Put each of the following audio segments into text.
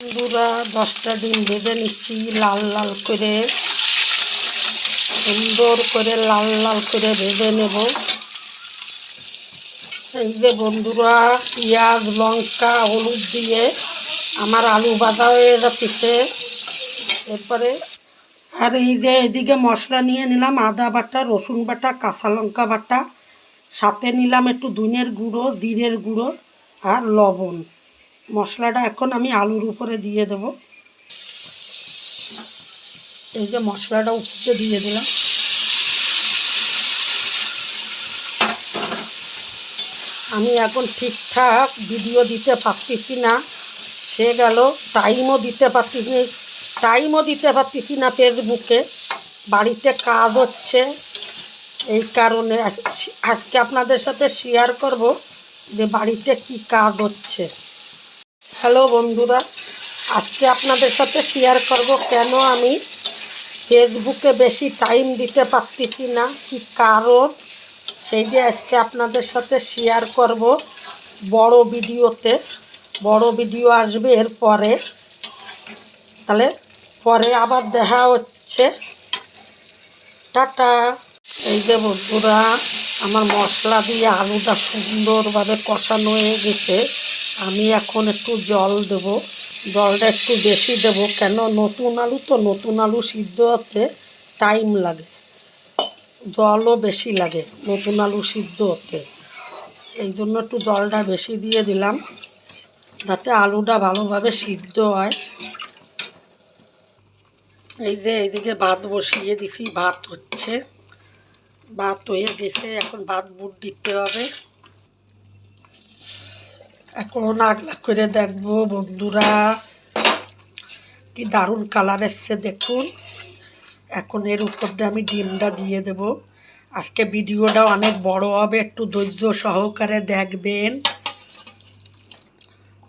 বন্ধুরা দশটা ডিম ভেজে নিচ্ছি, লাল লাল করে। সুন্দর করে লাল লাল করে ভেজে নেব। এই যে বন্ধুরা, পেঁয়াজ, লঙ্কা, হলুদ দিয়ে আমার আলু বাঁধা হয়ে যাচ্ছে। এরপরে, আর এই যে এদিকে মশলা নিয়ে নিলাম, আদা বাটা, রসুন বাটা, কাঁচা লঙ্কা বাটা। সাথে নিলাম একটু ধনের গুঁড়ো, জিরের গুঁড়ো আর লবণ। মশলাটা এখন আমি আলুর উপরে দিয়ে দেব। এই যে মশলাটা উপরে দিয়ে দিলাম। আমি এখন ঠিকঠাক ভিডিও দিতে পারতেছি না। সে গেল টাইমও দিতে পারতেছি টাইমও দিতে পারতেছি না ফেসবুকে বাড়িতে কাজ হচ্ছে। এই কারণে আজকে আপনাদের সাথে শেয়ার করব যে বাড়িতে কি কাজ হচ্ছে। হ্যালো বন্ধুরা, আজকে আপনাদের সাথে শেয়ার করব কেন আমি ফেসবুকে বেশি টাইম দিতে পারতেছি না, কি কারণ? সেই যে আজকে আপনাদের সাথে শেয়ার করব বড় ভিডিওতে, বড় ভিডিও আসবে এর পরে তাহলে পরে আবার দেখা হচ্ছে। টাটা। এই যে বন্ধুরা, আমার মশলা দিয়ে আলুটা সুন্দরভাবে কষানো হয়ে গেছে। আমি এখন একটু জল দেব। জলটা একটু বেশি দেব, কেন নতুন আলু তো, নতুন আলু সিদ্ধ হতে টাইম লাগে। জলও বেশি লাগে, নতুন আলু সিদ্ধ হতে। এই জন্য একটু জলটা বেশি দিয়ে দিলাম, যাতে আলুটা ভালোভাবে সিদ্ধ হয়। এই যে এইদিকে ভাত বসিয়ে দিছি, ভাত হচ্ছে। ভাত হয়ে গেছে, এখন ভাত বুট দিতে হবে। এখন আগলা করে দেখব, বন্ধুরা। কি দারুণ কালার এসছে, দেখুন। এখন এর উপর দিয়ে আমি ডিমটা দিয়ে দেব। আজকে ভিডিওটা অনেক বড় হবে, একটু ধৈর্য সহকারে দেখবেন।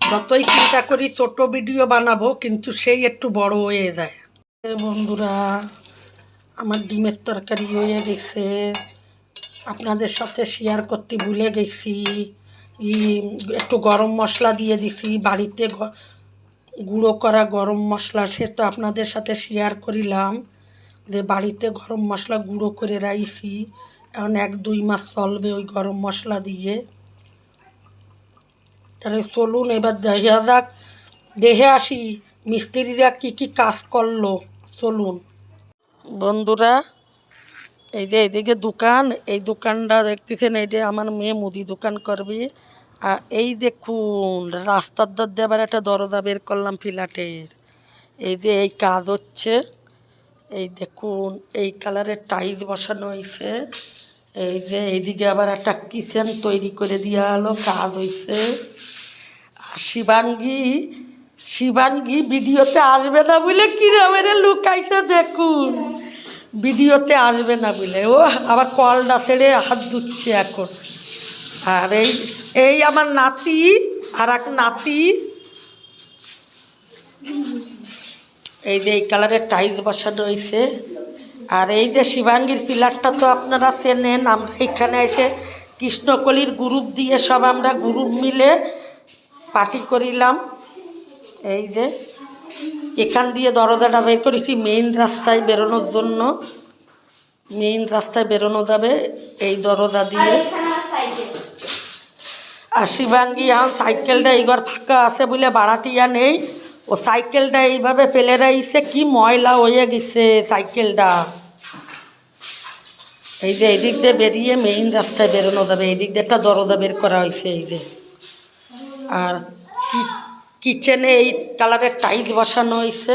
যতই চিন্তা করি, ছোট ভিডিও বানাবো, কিন্তু সেই একটু বড় হয়ে যায়। বন্ধুরা, আমার ডিমের তরকারি হয়ে গেছে। আপনাদের সাথে শেয়ার করতে ভুলে গেছি। ই একটু গরম মশলা দিয়ে দিছি। বাড়িতে গুঁড়ো করা গরম মশলা সে তো আপনাদের সাথে শেয়ার করিলাম। যে বাড়িতে গরম মশলা গুঁড়ো করে রাইছি। এখন এক দুই মাস চলবে ওই গরম মশলা দিয়ে। তাহলে চলুন এবার দেখা যাক। দেখে আসি মিস্ত্রিরা কি কি কাজ করল। চলুন। বন্ধুরা, এই যে এইদিকে দোকান, এই দোকানটা দেখতেছেন এই যে আমার মেয়ে মুদি দোকান করবে। আর এই দেখুন, রাস্তার দিয়ে আবার একটা দরজা বের করলাম ফ্ল্যাটের। এই যে এই কাজ হচ্ছে, এই দেখুন, এই কালারের টাইলস বসানো হয়েছে এই যে এইদিকে আবার একটা কিচেন তৈরি করে দেওয়া হলো কাজ হয়েছে আর শিবাঙ্গী শিবাঙ্গী ভিডিওতে আসবে না বলে কিরমের লুকাইছে দেখুন। ভিডিওতে আসবে না বলে। ও আবার কলটা ছেড়ে হাত ধুচ্ছে এখন। আর, এই এই আমার নাতি আর এক নাতি। এই যে এই কালারের টাইলস বসানো রয়েছে আর এই যে শিবাঙ্গীর পিলারটা তো আপনারা চেনেন, আমরা এখানে এসে কৃষ্ণকলির গ্রুপ দিয়ে সব আমরা গ্রুপ মিলে পার্টি করিলাম। এই যে, এখান দিয়ে দরজাটা বের করেছি, মেইন রাস্তায় বেরোনোর জন্য। মেইন রাস্তায় বেরোনো যাবে এই দরজা দিয়ে। আর শিবাঙ্গী এখন সাইকেলটা এইবার ফাঁকা আছে বলে ভাড়াটিয়া নেই। ও সাইকেলটা এইভাবে ফেলে রাইছে, কি ময়লা হয়ে গেছে সাইকেলটা। এই যে এই দিক দিয়ে বেরিয়ে মেইন রাস্তায় বেরোনো যাবে এই দিক দিয়ে একটা দরজা বের করা হয়েছে এই যে। আর কিচেনে এই কালারের টাইলস বসানো হয়েছে।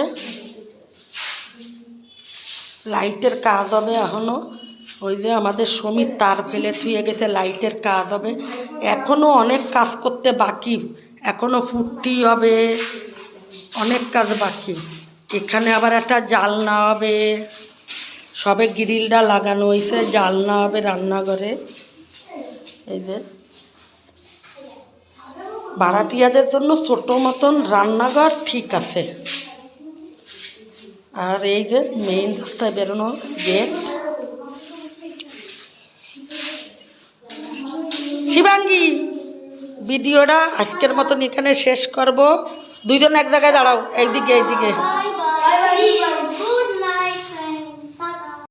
লাইটের কাজ হবে এখনও ওই যে আমাদের সমীর তার ফেলে থুয়ে গেছে লাইটের কাজ হবে। এখনও অনেক কাজ করতে বাকি এখনও ফুটটি হবে, অনেক কাজ বাকি। এখানে আবার একটা জালনা হবে, সবে গ্রিলটা লাগানো হয়েছে জালনা হবে রান্নাঘরে। এই যে ভাড়াটিয়াদের জন্য ছোটো মতন রান্নাঘর ঠিক আছে। আর এই যে মেইন রাস্তায় বেরোনো গেট শিবাঙ্গী ভিডিওটা আজকের মতন এখানে শেষ করব। দুইজন এক জায়গায় দাঁড়াও একদিকে এইদিকে।